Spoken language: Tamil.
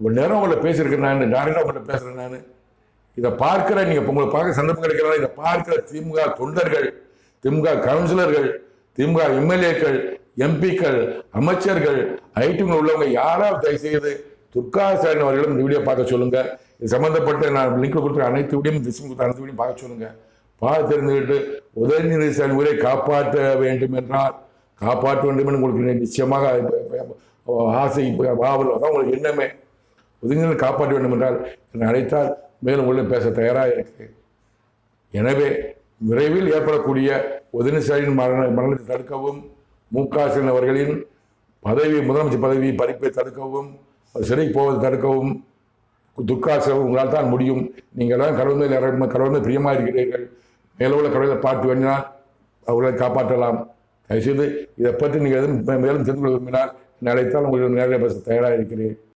இவ்வளோ நேரம் உங்களை பேசியிருக்கேன் நான். டேரக்டாக உங்கள்கிட்ட பேசுகிறேன் நான்? இதை பார்க்குற நீங்கள் உங்களை பார்க்க சந்தர்ப்பம் கிடைக்கிறதா இதை பார்க்குற திமுக தொண்டர்கள் திமுக கவுன்சிலர்கள் திமுக எம்எல்ஏக்கள் எம்பிக்கள் அமைச்சர்கள் ஐடிங்க உள்ளவங்க யாராவது தயவு செய்து ஸ்டாலின் அவர்களும் இந்த வீடியோ பார்க்க சொல்லுங்க. இது சம்மந்தப்பட்ட நான் லிங்க் கொடுத்த அனைத்து வீடியும் திசை கொடுத்த அனைத்து வீடியும் பார்க்க சொல்லுங்க. பார்த்து தெரிந்துக்கிட்டு உதயநிதி ஸ்டாலின் உயிரை காப்பாற்ற வேண்டும் என்றால் காப்பாற்ற வேண்டும் என்று உங்களுக்கு நிச்சயமாக ஆசை ஆவல் தான் உங்களுக்கு எண்ணமே. ஒதுங்கினால் காப்பாற்ற வேண்டும் என்றால் என்னை அழைத்தால் மேலும் உள்ளே பேச தயாராக இருக்கு எனவே விரைவில் ஏற்படக்கூடிய உதயநிதியின் மரண மரணத்தை தடுக்கவும் மு க ஸ்டாலின் அவர்களின் பதவி முதலமைச்சர் பதவி பறிப்பை தடுக்கவும் அவர் சிறைக்கு போவதை தடுக்கவும் துர்காசம் உங்களால் தான் முடியும். நீங்கள் எல்லாம் கடவுள் கடவுள் பிரியமாக இருக்கிறீர்கள். மேலுள்ள கடவுளை பார்த்து வேண்டினால் அவர்களை காப்பாற்றலாம். தயவுசெய்து இதை பற்றி நீங்கள் எதுவும் மேலும் தெரிந்து கொள்ள விரும்பினால் நினைத்தால் உங்களுக்கு நேரடியாக பேச தயாராக இருக்கிறேன்.